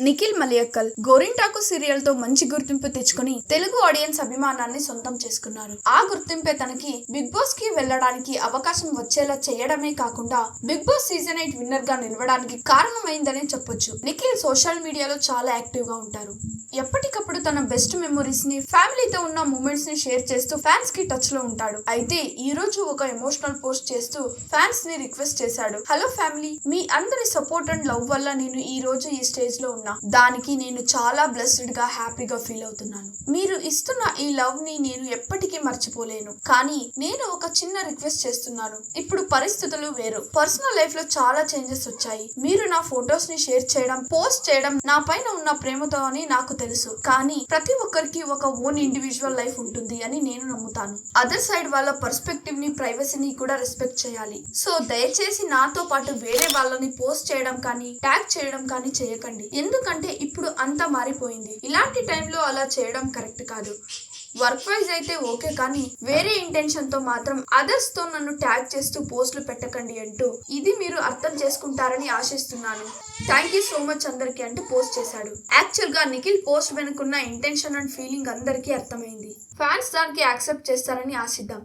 నిఖిల్ మలియక్కల్ గోరింటాకు సీరియల్తో మంచి గుర్తింపు తెచ్చుకుని తెలుగు ఆడియన్స్ అభిమానాన్ని సొంతం చేసుకున్నారు. ఆ గుర్తింపే తనకి బిగ్ బాస్కి వెళ్ళడానికి అవకాశం వచ్చేలా చేయడమే కాకుండా బిగ్ బాస్ సీజన్ ఎయిట్ విన్నర్గా నిలవడానికి కారణమైందనే చెప్పొచ్చు. నిఖిల్ సోషల్ మీడియాలో చాలా యాక్టివ్గా ఉంటారు. ఎప్పటికప్పుడు తన బెస్ట్ మెమొరీస్ని ఫ్యామిలీతో ఉన్న మూమెంట్స్ని షేర్ చేస్తూ ఫ్యాన్స్కి టచ్లో ఉంటాడు. అయితే ఈ రోజు ఒక ఎమోషనల్ పోస్ట్ చేస్తూ ఫ్యాన్స్ని రిక్వెస్ట్ చేశాడు. హలో ఫ్యామిలీ మీ అందరి సపోర్ట్ అండ్ లవ్ వల్ల నేను ఈ రోజు ఈ స్టేజ్లో ఉన్నా దానికి నేను చాలా బ్లెస్డ్గా హ్యాపీగా ఫీల్ అవుతున్నాను. మీరు ఇస్తున్న ఈ లవ్ని నేను ఎప్పటికీ మర్చిపోలేను. కానీ నేను ఒక చిన్న రిక్వెస్ట్ చేస్తున్నాను. ఇప్పుడు పరిస్థితులు వేరు. పర్సనల్ లైఫ్లో చాలా చేంజెస్ వచ్చాయి. మీరు నా ఫొటోస్ని షేర్ చేయడం పోస్ట్ చేయడం నా పైన ఉన్న ప్రేమతో అని నాకు తెలుసు. కానీ ప్రతి ఒక్కరికి ఒక ఓన్ ఇండివిజువల్ లైఫ్ ఉంటుంది అని నేను నమ్ముతాను. అదర్ సైడ్ వాళ్ళ పర్స్పెక్టివ్ని ప్రైవసీని కూడా రెస్పెక్ట్ చేయాలి. సో దయచేసి నాతో పాటు వేరే వాళ్ళని పోస్ట్ చేయడం కానీ ట్యాగ్ చేయడం కానీ చేయకండి. ఎందుకంటే ఇప్పుడు అంతా మారిపోయింది. ఇలాంటి టైంలో అలా చేయడం కరెక్ట్ కాదు. వర్క్ వైజ్ అయితే ఓకే కానీ వేరే ఇంటెన్షన్తో మాత్రం అదర్స్తో నన్ను ట్యాగ్ చేస్తూ పోస్టులు పెట్టకండి అంటూ ఇది మీరు అర్థం చేసుకుంటారని ఆశిస్తున్నాను. థ్యాంక్ యూ సో మచ్ అందరికి అంటూ పోస్ట్ చేశాడు. యాక్చువల్గా నిఖిల్ పోస్ట్ వెనుకున్న ఇంటెన్షన్ అండ్ ఫీలింగ్ అందరికీ అర్థమైంది. ఫ్యాన్స్ దానికి యాక్సెప్ట్ చేస్తారని ఆశిద్దాం.